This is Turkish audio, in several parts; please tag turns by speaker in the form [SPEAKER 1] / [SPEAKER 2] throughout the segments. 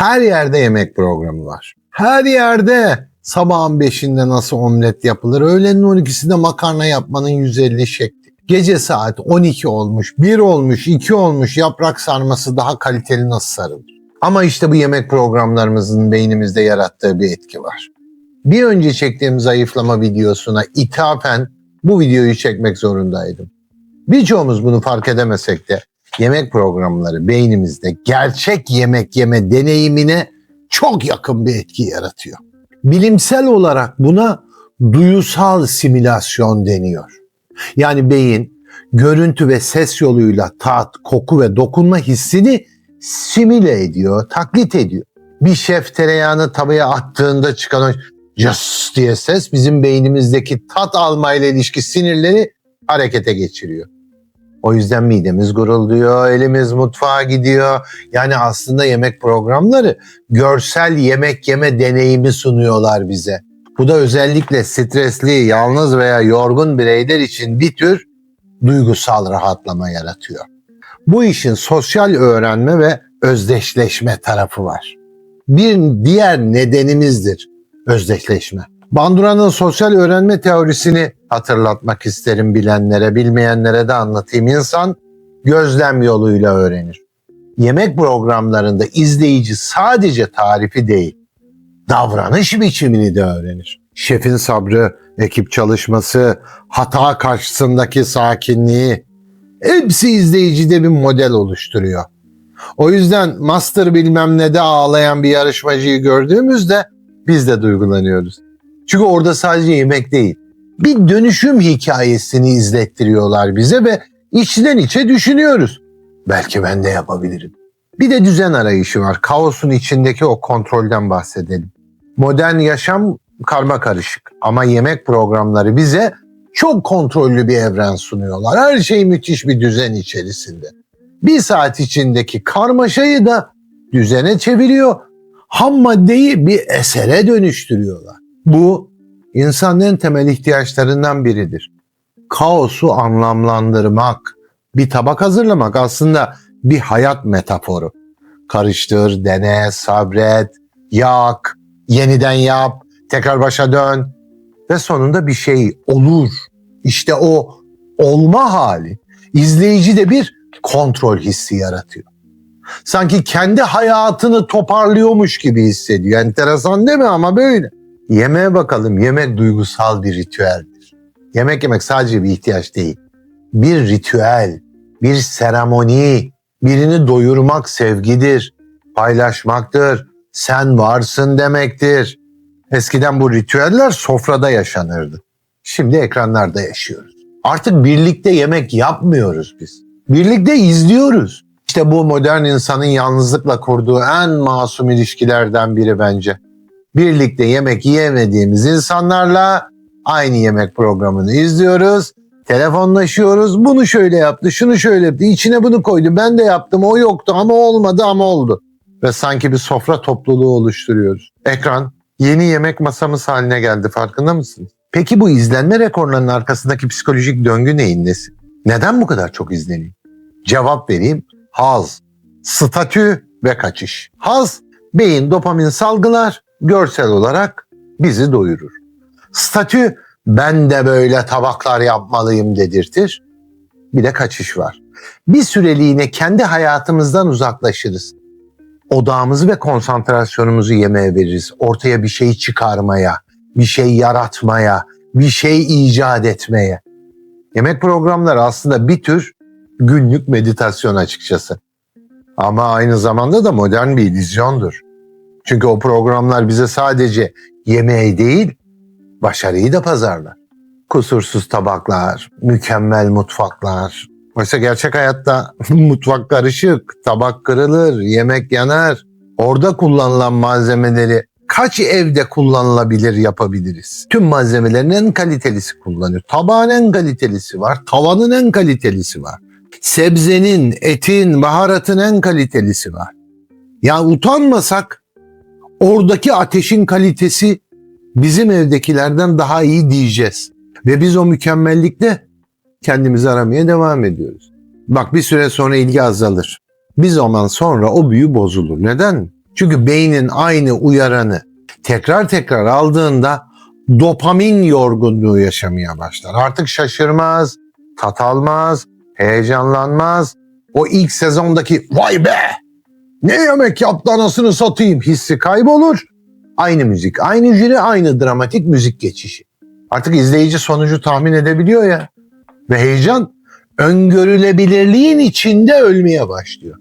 [SPEAKER 1] Her yerde yemek programı var. Her yerde sabahın 5'inde nasıl omlet yapılır, öğlenin 12'sinde makarna yapmanın 150 şekli. Gece saat 12 olmuş, 1 olmuş, 2 olmuş yaprak sarması daha kaliteli nasıl sarılır? Ama işte bu yemek programlarımızın beynimizde yarattığı bir etki var. Bir önce çektiğim zayıflama videosuna ithafen bu videoyu çekmek zorundaydım. Birçoğumuz bunu fark edemesek de yemek programları beynimizde gerçek yemek yeme deneyimine çok yakın bir etki yaratıyor. Bilimsel olarak buna duyusal simülasyon deniyor. Yani beyin görüntü ve ses yoluyla tat, koku ve dokunma hissini simüle ediyor, taklit ediyor. Bir şef tereyağını tavaya attığında çıkan cıs diye ses bizim beynimizdeki tat almayla ilişki sinirleri harekete geçiriyor. O yüzden midemiz gurulduyor, elimiz mutfağa gidiyor. Yani aslında yemek programları görsel yemek yeme deneyimi sunuyorlar bize. Bu da özellikle stresli, yalnız veya yorgun bireyler için bir tür duygusal rahatlama yaratıyor. Bu işin sosyal öğrenme ve özdeşleşme tarafı var. Bir diğer nedenimizdir özdeşleşme. Bandura'nın sosyal öğrenme teorisini hatırlatmak isterim bilenlere, bilmeyenlere de anlatayım. İnsan gözlem yoluyla öğrenir. Yemek programlarında izleyici sadece tarifi değil, davranış biçimini de öğrenir. Şefin sabrı, ekip çalışması, hata karşısındaki sakinliği hepsi izleyicide bir model oluşturuyor. O yüzden master bilmem ne de ağlayan bir yarışmacıyı gördüğümüzde biz de duygulanıyoruz. Çünkü orada sadece yemek değil, bir dönüşüm hikayesini izlettiriyorlar bize ve içten içe düşünüyoruz. Belki ben de yapabilirim. Bir de düzen arayışı var. Kaosun içindeki o kontrolden bahsedelim. Modern yaşam karma karışık ama yemek programları bize çok kontrollü bir evren sunuyorlar. Her şey müthiş bir düzen içerisinde. Bir saat içindeki karmaşayı da düzene çeviriyor. Ham maddeyi bir esere dönüştürüyorlar. Bu insanın en temel ihtiyaçlarından biridir. Kaosu anlamlandırmak, bir tabak hazırlamak aslında bir hayat metaforu. Karıştır, dene, sabret, yak, yeniden yap, tekrar başa dön ve sonunda bir şey olur. İşte o olma hali izleyicide bir kontrol hissi yaratıyor. Sanki kendi hayatını toparlıyormuş gibi hissediyor. Enteresan değil mi ama böyle. Yemeğe bakalım. Yemek duygusal bir ritüeldir. Yemek yemek sadece bir ihtiyaç değil. Bir ritüel, bir seremoni, birini doyurmak sevgidir, paylaşmaktır, sen varsın demektir. Eskiden bu ritüeller sofrada yaşanırdı. Şimdi ekranlarda yaşıyoruz. Artık birlikte yemek yapmıyoruz biz. Birlikte izliyoruz. İşte bu modern insanın yalnızlıkla kurduğu en masum ilişkilerden biri bence. Birlikte yemek yiyemediğimiz insanlarla aynı yemek programını izliyoruz. Telefonlaşıyoruz. Bunu şöyle yaptı, şunu şöyle yaptı. içine bunu koydu. Ben de yaptım. O yoktu ama olmadı ama oldu. Ve sanki bir sofra topluluğu oluşturuyoruz. Ekran yeni yemek masamız haline geldi. Farkında mısınız? Peki bu izlenme rekorlarının arkasındaki psikolojik döngü neyin nesi? Neden bu kadar çok izleniyor? Cevap vereyim. Haz, statü ve kaçış. Haz, beyin dopamin salgılar, görsel olarak bizi doyurur. Statü, ben de böyle tabaklar yapmalıyım dedirtir. Bir de kaçış var. Bir süreliğine kendi hayatımızdan uzaklaşırız. Odağımızı ve konsantrasyonumuzu yemeğe veririz. Ortaya bir şey çıkarmaya, bir şey yaratmaya, bir şey icat etmeye. Yemek programları aslında bir tür günlük meditasyon açıkçası. Ama aynı zamanda da modern bir illüzyondur. Çünkü o programlar bize sadece yemeği değil, başarıyı da pazarlar. Kusursuz tabaklar, mükemmel mutfaklar. Oysa gerçek hayatta mutfak karışık, tabak kırılır, yemek yanar. Orada kullanılan malzemeleri kaç evde kullanılabilir yapabiliriz? Tüm malzemelerin en kalitelisi kullanıyor. Tabağın en kalitelisi var, tavanın en kalitelisi var. Sebzenin, etin, baharatın en kalitelisi var. Ya utanmasak oradaki ateşin kalitesi bizim evdekilerden daha iyi diyeceğiz. Ve biz o mükemmellikte kendimizi aramaya devam ediyoruz. Bak bir süre sonra ilgi azalır. Bir zaman sonra o büyü bozulur. Neden? Çünkü beynin aynı uyaranı tekrar tekrar aldığında dopamin yorgunluğu yaşamaya başlar. Artık şaşırmaz, tat almaz, heyecanlanmaz. O ilk sezondaki vay be ne yemek yaptı anasını satayım hissi kaybolur. Aynı müzik, aynı jüri, aynı dramatik müzik geçişi. Artık izleyici sonucu tahmin edebiliyor ya. Ve heyecan öngörülebilirliğin içinde ölmeye başlıyor.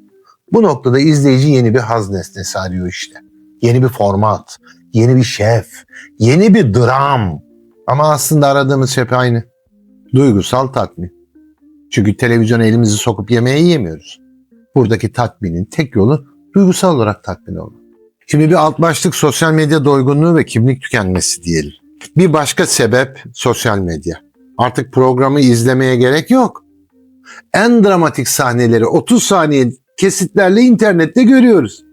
[SPEAKER 1] Bu noktada izleyici yeni bir haz nesnesi arıyor işte. Yeni bir format, yeni bir şef, yeni bir dram. Ama aslında aradığımız hep aynı. Duygusal tatmin. Çünkü televizyona elimizi sokup yemeği yemiyoruz. Buradaki tatminin tek yolu duygusal olarak tatmin olmak. Şimdi bir alt başlık sosyal medya doygunluğu ve kimlik tükenmesi diyelim. Bir başka sebep sosyal medya. Artık programı izlemeye gerek yok. En dramatik sahneleri 30 saniye kesitlerle internette görüyoruz.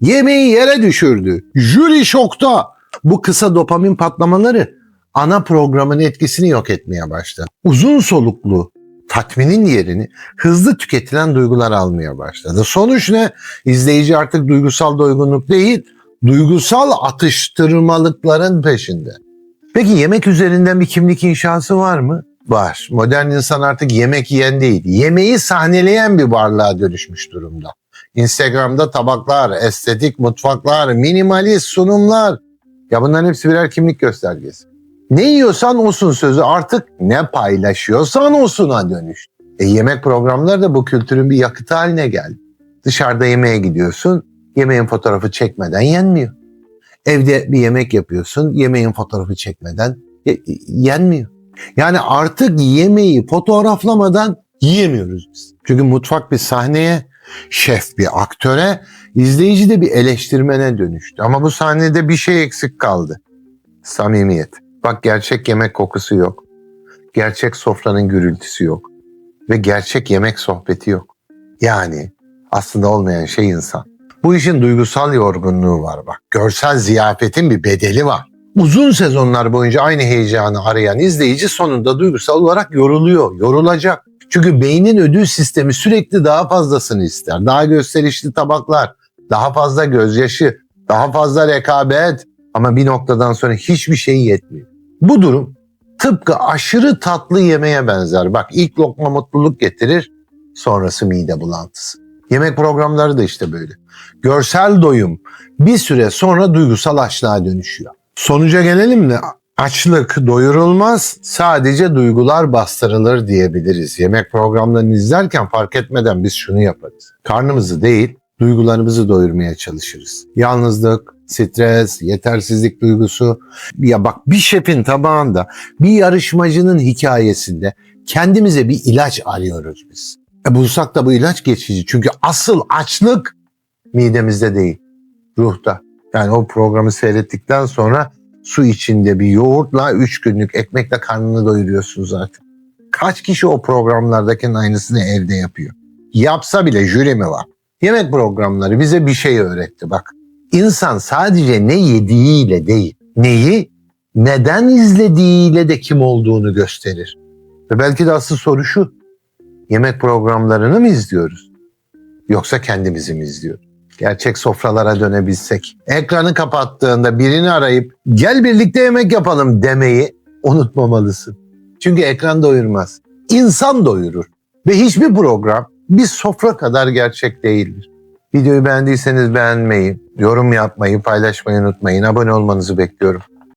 [SPEAKER 1] Yemeği yere düşürdü. Jüri şokta. Bu kısa dopamin patlamaları ana programın etkisini yok etmeye başladı. Uzun soluklu tatminin yerini hızlı tüketilen duygular almaya başladı. Sonuç ne? İzleyici artık duygusal doygunluk değil, duygusal atıştırmalıkların peşinde. Peki yemek üzerinden bir kimlik inşası var mı? Var. Modern insan artık yemek yiyen değil, yemeği sahneleyen bir varlığa dönüşmüş durumda. Instagram'da tabaklar, estetik mutfaklar, minimalist sunumlar. Ya bunların hepsi birer kimlik göstergesi. Ne yiyorsan olsun sözü artık ne paylaşıyorsan olsuna dönüştü. E yemek programları da bu kültürün bir yakıtı haline geldi. Dışarıda yemeğe gidiyorsun, yemeğin fotoğrafı çekmeden yenmiyor. Evde bir yemek yapıyorsun, yemeğin fotoğrafı çekmeden ye- yenmiyor. Yani artık yemeği fotoğraflamadan yiyemiyoruz biz. Çünkü mutfak bir sahneye, şef bir aktöre, izleyici de bir eleştirmene dönüştü. Ama bu sahnede bir şey eksik kaldı. Samimiyet. Bak gerçek yemek kokusu yok. Gerçek sofranın gürültüsü yok. Ve gerçek yemek sohbeti yok. Yani aslında olmayan şey insan. Bu işin duygusal yorgunluğu var bak. Görsel ziyafetin bir bedeli var. Uzun sezonlar boyunca aynı heyecanı arayan izleyici sonunda duygusal olarak yoruluyor, yorulacak. Çünkü beynin ödül sistemi sürekli daha fazlasını ister. Daha gösterişli tabaklar, daha fazla gözyaşı, daha fazla rekabet. Ama bir noktadan sonra hiçbir şey yetmiyor. Bu durum tıpkı aşırı tatlı yemeğe benzer. Bak ilk lokma mutluluk getirir, sonrası mide bulantısı. Yemek programları da işte böyle. Görsel doyum bir süre sonra duygusal açlığa dönüşüyor. Sonuca gelelim mi? Açlık doyurulmaz, sadece duygular bastırılır diyebiliriz. Yemek programlarını izlerken fark etmeden biz şunu yaparız. Karnımızı değil, duygularımızı doyurmaya çalışırız. Yalnızlık, stres, yetersizlik duygusu. Ya bak bir şefin tabağında, bir yarışmacının hikayesinde kendimize bir ilaç arıyoruz biz. E bulsak da bu ilaç geçici. Çünkü asıl açlık midemizde değil, ruhta. Yani o programı seyrettikten sonra su içinde bir yoğurtla 3 günlük ekmekle karnını doyuruyorsunuz artık. Kaç kişi o programlardakinin aynısını evde yapıyor? Yapsa bile jüri mi var? Yemek programları bize bir şey öğretti bak. İnsan sadece ne yediğiyle değil, neyi neden izlediğiyle de kim olduğunu gösterir. Ve belki de asıl soru şu. Yemek programlarını mı izliyoruz? Yoksa kendimizi mi izliyoruz? Gerçek sofralara dönebilsek, ekranı kapattığında birini arayıp gel birlikte yemek yapalım demeyi unutmamalısın. Çünkü ekran doyurmaz. İnsan doyurur. Ve hiçbir program bir sofra kadar gerçek değildir. Videoyu beğendiyseniz beğenmeyi, yorum yapmayı, paylaşmayı unutmayın. Abone olmanızı bekliyorum.